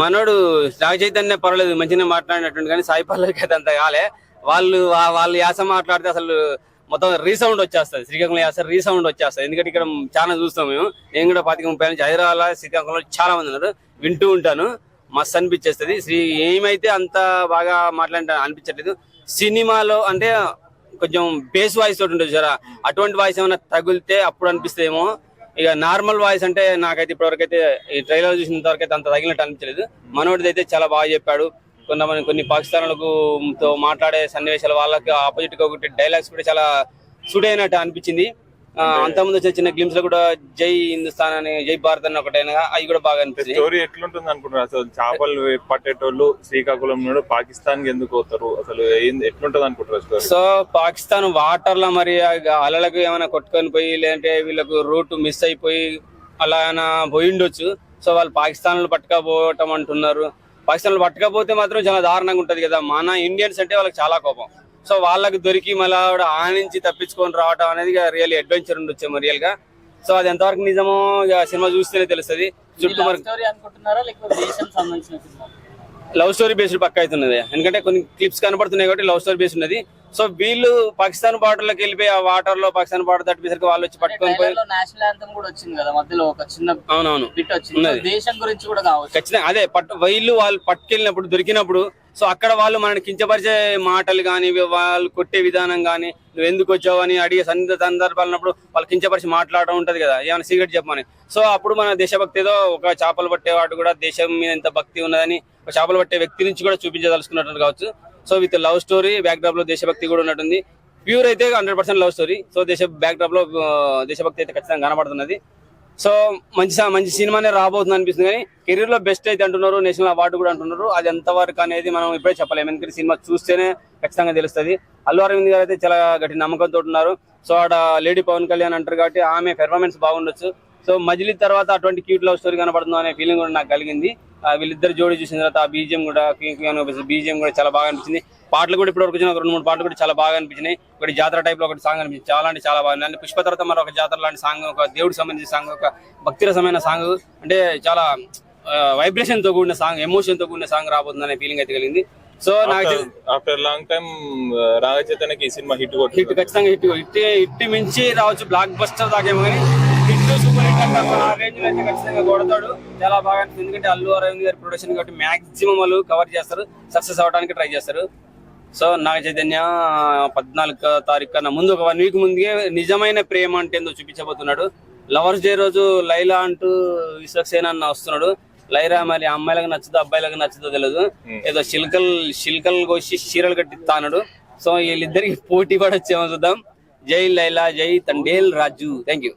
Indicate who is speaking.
Speaker 1: మనోడు నాగ చైతన్య పర్వాలేదు మంచిగా మాట్లాడినట్టు కానీ సాయి పల్లవికి అయితే అంత కాలే. వాళ్ళు వాళ్ళు యాస మాట్లాడితే అసలు మొత్తం రీసౌండ్ వచ్చేస్తుంది. శ్రీకాకుళం యాస రీసౌండ్ వచ్చేస్తుంది. ఎందుకంటే ఇక్కడ చాలా చూస్తాం మేము. నేను కూడా పాతిక ముప్పై నుంచి హైదరాబాద్ శ్రీకాకుళంలో చాలా మంది ఉన్నారు. వింటూ ఉంటాను. మస్తు అనిపించేస్తుంది. శ్రీ ఏమైతే అంత బాగా మాట్లాడిన అనిపించట్లేదు. సినిమాలో అంటే కొంచెం బేస్ వాయిస్ తోటి ఉంటుంది సరే అటువంటి వాయిస్ ఏమైనా తగిలితే అప్పుడు అనిపిస్తేమో ఇక నార్మల్ వాయిస్ అంటే నాకైతే ఇప్పటివరకు అయితే ఈ ట్రైలర్ చూసినంత వరకు అయితే అంత తగిలినట్టు అనిపించలేదు. మనోడిది అయితే చాలా బాగా చెప్పాడు. కొంతమంది కొన్ని పాకిస్తాన్లకు తో మాట్లాడే సన్నివేశాలు వాళ్ళకి ఆపోజిట్గా ఒకటి డైలాగ్స్ కూడా చాలా సూట్ అయినట్టు అనిపించింది. అంతకుముందు వచ్చిన చిన్న గ్లిమ్స్లో కూడా జై హిందుస్థాన్ అని జై భారత్ అని ఒకటైనా అవి కూడా బాగా అనిపించింది
Speaker 2: స్టోరీ ఎట్లుంటుంది అనుకుంటున్నారు? అసలు చేపలు పట్టేటోళ్ళు శ్రీకాకుళం నుండి పాకిస్తాన్కి ఎందుకు పోతారు? అసలు ఎట్లుంటది అనుకుంటారు
Speaker 1: సో పాకిస్తాన్ వాటర్లో మరి అలలకు ఏమైనా కొట్టుకొని పోయి లేదంటే వీళ్ళకు రూట్ మిస్ అయిపోయి అలా ఏమైనా పోయి ఉండొచ్చు. సో వాళ్ళు పాకిస్తాన్లో పట్టుకపోవటం అంటున్నారు. పాకిస్తాన్లో పట్టుకపోతే మాత్రం చాలా దారుణంగా ఉంటది కదా. మన ఇండియన్స్ అంటే వాళ్ళకి చాలా కోపం. సో వాళ్ళకి దొరికి మళ్ళీ ఆవిడ ఆ నుంచి తప్పించుకొని రావడం అనేది రియల్ అడ్వెంచర్ ఉండొచ్చేమో రియల్గా. సో అది ఎంతవరకు నిజమో సినిమా చూస్తేనే తెలుస్తుంది. చుట్టూ లవ్ స్టోరీ బేస్డ్ పక్క అవుతున్నది ఎందుకంటే కొన్ని క్లిప్స్ కనబడుతున్నాయి కాబట్టి లవ్ స్టోరీ బేస్ ఉన్నది. సో వీళ్ళు పాకిస్తాన్ బార్డర్లోకి వెళ్ళిపోయి ఆ వాటర్లో పాకిస్తాన్ బార్డర్ తట్టిసరికి వాళ్ళు వచ్చి పట్టుకొని పోయి
Speaker 3: ట్రైలర్లో నేషనల్ యాంథమ్ కూడా వచ్చింది కదా మధ్యలో ఒక చిన్న
Speaker 1: అవునవును.
Speaker 3: దేశం గురించి కూడా కావచ్చు.
Speaker 1: ఖచ్చితంగా. అదే పట్టు వీళ్ళు వాళ్ళు పట్టుకెళ్ళినప్పుడు దొరికినప్పుడు సో అక్కడ వాళ్ళు మనని కించపరిచే మాటలు కానీ వాళ్ళు కొట్టే విధానం కానీ నువ్వు ఎందుకు వచ్చావు అని అడిగే సంద సందర్భాలన్నప్పుడు వాళ్ళు కించపరిచి మాట్లాడడం ఉంటుంది కదా. ఏమైనా సీక్రెట్ చెప్పమని. సో అప్పుడు మన దేశభక్తి ఏదో ఒక చేపలు పట్టేవాడు కూడా దేశం మీద ఎంత భక్తి ఉన్నదని ఒక చేపలు పట్టే వ్యక్తి నుంచి కూడా చూపించదలుచుకున్నట్టు కావచ్చు. సో విత్ లవ్ స్టోరీ బ్యాక్ డ్రాప్లో దేశభక్తి కూడా ఉన్నట్టుంది. ప్యూర్ అయితే hundred percent love story. So దేశ బ్యాక్ డ్రాప్లో దేశభక్తి అయితే ఖచ్చితంగా కనబడుతున్నది. సో మంచి మంచి సినిమానే రాబోతుంది అనిపిస్తుంది కానీ కెరీర్లో బెస్ట్ అయితే అంటున్నారు నేషనల్ అవార్డు కూడా అంటున్నారు. అది ఎంతవరకు అనేది మనం ఇప్పుడే చెప్పలేము ఎందుకంటే సినిమా చూస్తేనే ఖచ్చితంగా తెలుస్తుంది. అల్లు అరవింద్ గారు అయితే చాలా గట్టి నమ్మకంతో ఉన్నారు. సో ఆడ లేడీ పవన్ కళ్యాణ్ అంటారు కాబట్టి ఆమె పెర్ఫార్మెన్స్ బాగుండొచ్చు. సో మజిలీ తర్వాత అటువంటి క్యూట్ లవ్ స్టోరీ కనబడుతుంది అనే ఫీలింగ్ కూడా నాకు కలిగింది. వీళ్ళిద్దరు జోడీ చూసిన తర్వాత ఆ బీజిఎం కూడా బీజిఎం కూడా చాలా బాగా అనిపించింది. పాటలు కూడా ఇప్పటివరకు వచ్చిన రెండు మూడు పాటలు కూడా చాలా బాగా అనిపించినాయి. ఒకటి జాతర టైప్లో ఒకటి సాంగ్ అనిపించింది. చాలా అంటే చాలా బాగుంది. అంటే పుష్ప తర్వాత మరో ఒక జాతర లాంటి సాంగ్ ఒక దేవుడికి సంబంధించిన సాంగ్ ఒక భక్తిరసమైన సాంగ్ అంటే చాలా వైబ్రేషన్తో కూడిన సాంగ్ ఎమోషన్తో కూడిన సాంగ్ రాబోతుంది అనే ఫీలింగ్ అయితే కలిగింది. సో నాకు
Speaker 2: ఆఫ్టర్ లాంగ్ టైం రాగ చైతన్యకి ఈ సినిమా హిట్
Speaker 1: హిట్ ఖచ్చితంగా హిట్ హిట్ హిట్ మించి రావచ్చు బ్లాక్ బస్టర్ దాకేమో కానీ ఖచ్చితంగా కొడతాడు. చాలా బాగా ఎందుకంటే అల్లు అరవింద్ గారి ప్రొడక్షన్ కాబట్టి మాక్సిమం వాళ్ళు కవర్ చేస్తారు. సక్సెస్ అవడానికి ట్రై చేస్తారు. సో నాగ చైతన్య పద్నాలుగు తారీఖు కన్నా ముందు ఒక వన్ వీక్ ముందుగే నిజమైన ప్రేమ అంటే ఏందో చూపించబోతున్నాడు. లవర్స్ డే రోజు లైలా అంటూ విశ్వక్సేన అన్న వస్తున్నాడు. లైరా మరి అమ్మాయిలకు నచ్చదో అబ్బాయిలకు నచ్చదో తెలియదు ఏదో శిల్కల్ శిల్కల్ కోసి చీరలు కట్టిస్తానడు సో వీళ్ళిద్దరికి పోటీ కూడా వచ్చేమో చూద్దాం. జై లైలా జై తండేల్ రాజు. Thank you